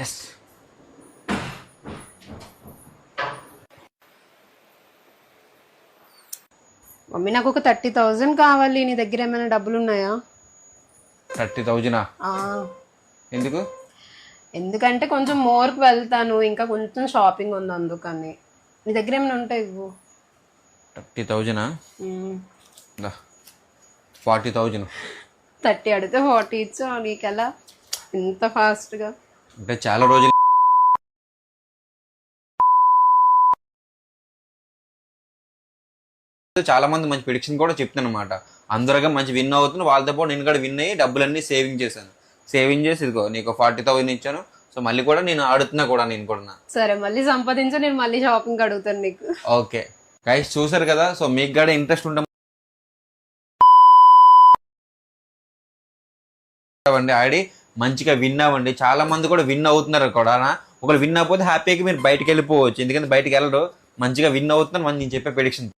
Yes mummy నాకు ఒక thirty thousand కావాలి. నీ దగ్గర ఏమైనా డబ్బులు ఉన్నాయా థర్టీ థౌజండా? ఎందుకు? ఎందుకంటే కొంచెం మోర్కి వెళ్తాను. ఇంకా కొంచెం షాపింగ్ ఉంది అందుకని. నీ దగ్గర ఏమైనా ఉంటాయి ఇవ్వు. థర్టీ థౌజండా? Forty thousand. థర్టీ అడిగితే ఫార్టీ ఇచ్చా నీకెలా? ఇంత ఫాస్ట్గా. అంటే చాలా రోజులు చాలా మంది మంచి ప్రిడిక్షన్ కూడా చెప్తాను అనమాట అందరుగా మంచి విన్ అవుతుంది వాళ్ళతో పాటు నేను కూడా విన్ అయ్యి డబ్బులన్నీ సేవింగ్ చేశాను. సేవింగ్ చేసి ఇదిగో నీకు ఫార్టీ థౌసండ్ ఇచ్చాను. సో మళ్ళీ కూడా నేను ఆడుతున్నా కూడా నేను కూడా. సరే మళ్ళీ సంపాదించు నేను మళ్ళీ షాపింగ్ అడుగుతాను నీకు. ఓకే. గైస్ చూసారు కదా? సో మీకు కూడా ఇంట్రెస్ట్ ఉంటాం అండి ఆడి మంచిగా విన్ అవ్వండి. చాలా మంది కూడా విన్ అవుతున్నారు కూడా. ఒకరు విన్ అవ్వకపోతే హ్యాపీగా మీరు బయటకు వెళ్ళిపోవచ్చు. ఎందుకంటే బయటకు వెళ్ళరు. మంచిగా విన్ అవుతున్నారు మనం నేను చెప్పే ప్రిడిక్షన్